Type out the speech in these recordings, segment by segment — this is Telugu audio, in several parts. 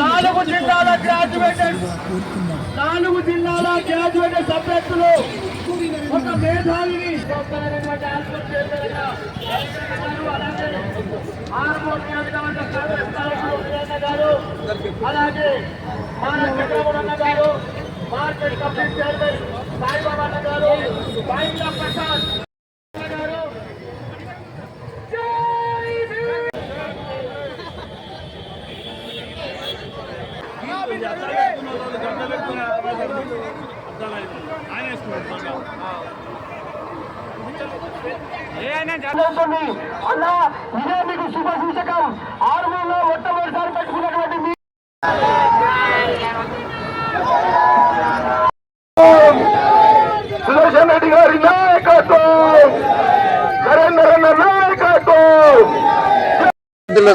నాలుగు జిల్లాల గ్రాడ్యుయేటెడ్ నాలుగు జిల్లాల గ్రాడ్యుయేటెడ్ అభ్యర్థులు ఒక మేధావిని. అలాగే మాన చంద్రబాబు గారు మార్కెట్ కమిటీ చైర్మన్ సాయిబాబా గారు బాయిల ప్రసాద్ ఇదే మీకు శుభ సూచకం ఆర్మీలో మొట్టమొదటిసారి పెట్టుకున్నటువంటి సుదర్శన్ రెడ్డి గారి నాయకత్వం నరేంద్ర నాయకత్వం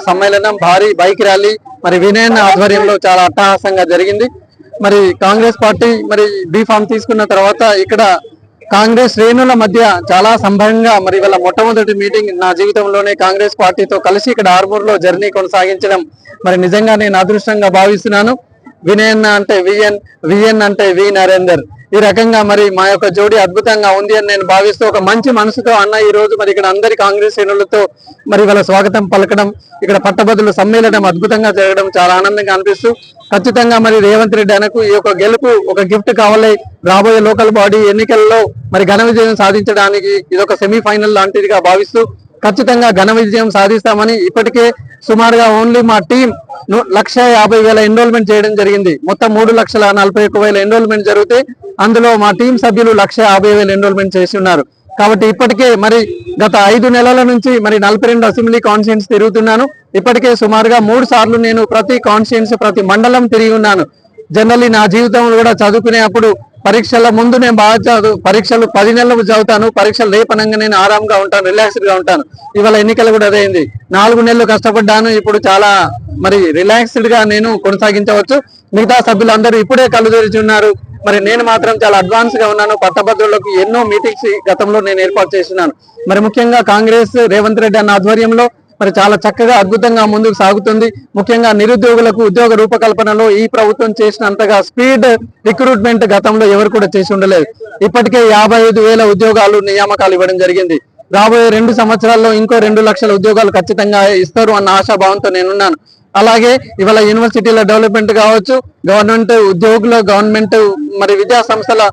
సమ్మేళనం భారీ బైక్ ర్యాలీ. మరి వినయన్ ఆధ్వర్యంలో చాలా అట్టహాసంగా జరిగింది. మరి కాంగ్రెస్ పార్టీ మరి బీఫామ్ తీసుకున్న తర్వాత ఇక్కడ కాంగ్రెస్ శ్రేణుల మధ్య చాలా సంభవంగా మరి వాళ్ళ మొట్టమొదటి మీటింగ్ నా జీవితంలోనే కాంగ్రెస్ పార్టీతో కలిసి ఇక్కడ ఆర్మూర్లో జర్నీ కొనసాగించడం మరి నిజంగా నేను అదృష్టంగా భావిస్తున్నాను. వినయన్ అంటే విఎన్ విఎన్ అంటే వి నరేందర్. ఈ రకంగా మరి మా యొక్క జోడి అద్భుతంగా ఉంది అని నేను భావిస్తూ ఒక మంచి మనసుతో అన్న ఈ రోజు మరి ఇక్కడ అందరి కాంగ్రెస్ శ్రేణులతో మరి వాళ్ళ స్వాగతం పలకడం ఇక్కడ పట్టభద్రుల సమ్మేళనం అద్భుతంగా జరగడం చాలా ఆనందంగా అనిపిస్తూ ఖచ్చితంగా మరి రేవంత్ రెడ్డి అనకు ఈ యొక్క గెలుపు ఒక గిఫ్ట్ కావాలి. రాబోయే లోకల్ బాడీ ఎన్నికల్లో మరి ఘన విజయం సాధించడానికి ఇది ఒక సెమీఫైనల్ లాంటిదిగా భావిస్తూ ఖచ్చితంగా ఘన విజయం సాధిస్తామని ఇప్పటికే సుమారుగా ఓన్లీ మా టీం లక్ష యాభై వేల ఎన్రోల్మెంట్ చేయడం జరిగింది. మొత్తం మూడు లక్షల నలభై ఒక్క వేల ఎన్రోల్మెంట్ జరిగితే అందులో మా టీం సభ్యులు లక్ష యాభై వేల ఎన్రోల్మెంట్ చేసి ఉన్నారు. కాబట్టి ఇప్పటికే మరి గత ఐదు నెలల నుంచి మరి నలభై రెండు అసెంబ్లీ కాన్స్టిట్యూన్స్ తిరుగుతున్నాను. ఇప్పటికే సుమారుగా మూడు సార్లు నేను ప్రతి కాన్స్టిట్యూన్స్ ప్రతి మండలం తిరిగి ఉన్నాను. జనరల్లీ నా జీవితంలో కూడా చదువుకునే అప్పుడు పరీక్షల ముందు నేను బాగా చదువు పరీక్షలు పది నెలలు చదువుతాను పరీక్షలు రేపనంగా నేను ఆరాంగా ఉంటాను రిలాక్స్డ్గా ఉంటాను. ఇవాళ ఎన్నికలు కూడా అదేంది? నాలుగు నెలలు కష్టపడ్డాను ఇప్పుడు చాలా మరి రిలాక్స్డ్గా నేను కొనసాగించవచ్చు. మిగతా సభ్యులందరూ ఇప్పుడే కళ్ళు తెరిచున్నారు మరి నేను మాత్రం చాలా అడ్వాన్స్గా ఉన్నాను. పట్టభద్రులకు ఎన్నో మీటింగ్స్ గతంలో నేను ఏర్పాటు చేస్తున్నాను. మరి ముఖ్యంగా కాంగ్రెస్ రేవంత్ రెడ్డి అన్న ఆధ్వర్యంలో మరి చాలా చక్కగా అద్భుతంగా ముందుకు సాగుతుంది. ముఖ్యంగా నిరుద్యోగులకు ఉద్యోగ రూపకల్పనలో ఈ ప్రభుత్వం చేసినంతగా స్పీడ్ రిక్రూట్మెంట్ గతంలో ఎవరు కూడా చేసి ఉండలేదు. ఇప్పటికే యాభై ఐదు వేల ఉద్యోగాలు నియామకాలు ఇవ్వడం జరిగింది. రాబోయే రెండు సంవత్సరాల్లో ఇంకో రెండు లక్షల ఉద్యోగాలు ఖచ్చితంగా ఇస్తారు అన్న ఆశాభావంతో నేనున్నాను. అలాగే ఇవాళ యూనివర్సిటీల డెవలప్మెంట్ కావచ్చు గవర్నమెంట్ ఉద్యోగుల గవర్నమెంట్ మరి విద్యా సంస్థల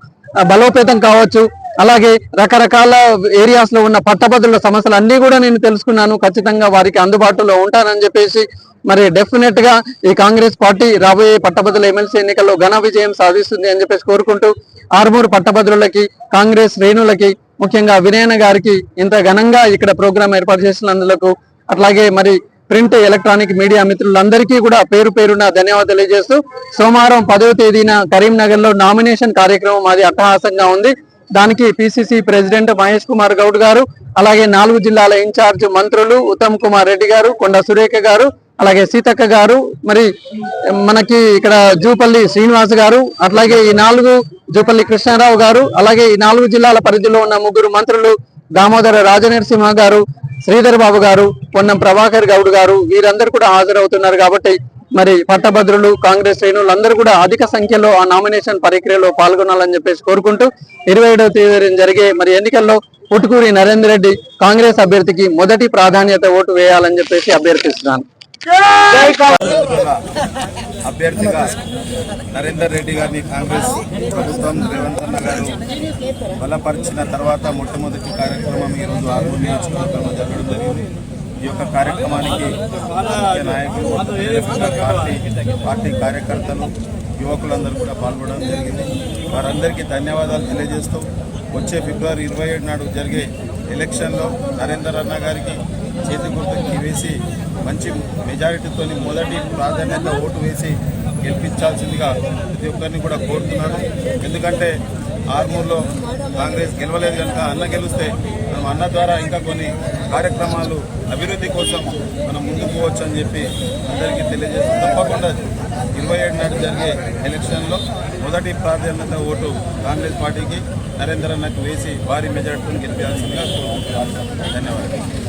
బలోపేతం కావచ్చు అలాగే రకరకాల ఏరియాస్లో ఉన్న పట్టభద్రుల సమస్యలు అన్ని కూడా నేను తెలుసుకున్నాను. ఖచ్చితంగా వారికి అందుబాటులో ఉంటానని చెప్పేసి మరి డెఫినెట్గా ఈ కాంగ్రెస్ పార్టీ రాబోయే పట్టభద్రుల ఎమ్మెల్సీ ఎన్నికల్లో ఘన విజయం సాధిస్తుంది అని చెప్పేసి కోరుకుంటూ ఆర్మూరు పట్టభద్రులకి కాంగ్రెస్ శ్రేణులకి ముఖ్యంగా వినయన గారికి ఇంత ఘనంగా ఇక్కడ ప్రోగ్రాం ఏర్పాటు చేసినందులకు అట్లాగే మరి ప్రింట్ ఎలక్ట్రానిక్ మీడియా మిత్రులందరికీ కూడా పేరు పేరున ధన్యవాదాలు తెలియజేస్తూ సోమవారం పదవ తేదీన కరీంనగర్లో నామినేషన్ కార్యక్రమం అది అట్టహాసంగా ఉంది. దానికి పిసిసి ప్రెసిడెంట్ మహేష్ కుమార్ గౌడ్ గారు అలాగే నాలుగు జిల్లాల ఇన్ఛార్జ్ మంత్రులు ఉత్తమ్ కుమార్ రెడ్డి గారు కొండ సురేఖ గారు అలాగే సీతక్క గారు మరి మనకి ఇక్కడ జూపల్లి శ్రీనివాస్ గారు అట్లాగే ఈ నాలుగు జూపల్లి కృష్ణారావు గారు అలాగే ఈ నాలుగు జిల్లాల పరిధిలో ఉన్న ముగ్గురు మంత్రులు దామోదర రాజనరసింహ గారు శ్రీధర్ బాబు గారు పొన్నం ప్రభాకర్ గౌడ్ గారు వీరందరూ కూడా హాజరవుతున్నారు కాబట్టి మరి పట్టభద్రులు కాంగ్రెస్ శ్రేణులు అందరూ కూడా అధిక సంఖ్యలో ఆ నామినేషన్ ప్రక్రియలో పాల్గొనాలని చెప్పేసి కోరుకుంటూ ఇరవై ఏడవ తేదీ జరిగే మరి ఎన్నికల్లో పుట్టుకూరి నరేందర్ రెడ్డి కాంగ్రెస్ అభ్యర్థికి మొదటి ప్రాధాన్యత ఓటు వేయాలని చెప్పేసి అభ్యర్థిస్తున్నాను. అభ్యర్థిగా నరేందర్ రెడ్డి గారిని కాంగ్రెస్ ప్రభుత్వం రేవంత్ అన్న గారు బలపరిచిన తర్వాత మొట్టమొదటి కార్యక్రమం ఈరోజు ఆర్మూర్ నియోజకవర్గంలో జరగడం జరిగింది. ఈ యొక్క కార్యక్రమానికి ముఖ్య నాయకులు పార్టీ పార్టీ కార్యకర్తలు యువకులందరూ కూడా పాల్గొనడం జరిగింది. వారందరికీ ధన్యవాదాలు తెలియజేస్తూ వచ్చే ఫిబ్రవరి ఇరవై ఏడు నాడు జరిగే ఎలక్షన్లో నరేందర్ అన్న గారికి చేతి గుర్తుకి వేసి మంచి మెజారిటీతో మొదటి ప్రాధాన్యత ఓటు వేసి గెలిపించాల్సిందిగా ప్రతి ఒక్కరిని కూడా కోరుతున్నాను. ఎందుకంటే ఆర్మూర్లో కాంగ్రెస్ గెలవలేదు కనుక అన్న గెలిస్తే మనం అన్న ద్వారా ఇంకా కొన్ని కార్యక్రమాలు అభివృద్ధి కోసం మనం ముందుకు పోవచ్చు అని చెప్పి అందరికీ తెలియజేస్తాం తప్పకుండా ఇరవై ఏడు నాడు జరిగే ఎలక్షన్లో మొదటి ప్రాధాన్యత ఓటు కాంగ్రెస్ పార్టీకి నరేంద్ర అన్నకు వేసి భారీ మెజార్టీని గెలిపించాల్సిందిగా కోరుకుంటున్నాను. ధన్యవాదాలు.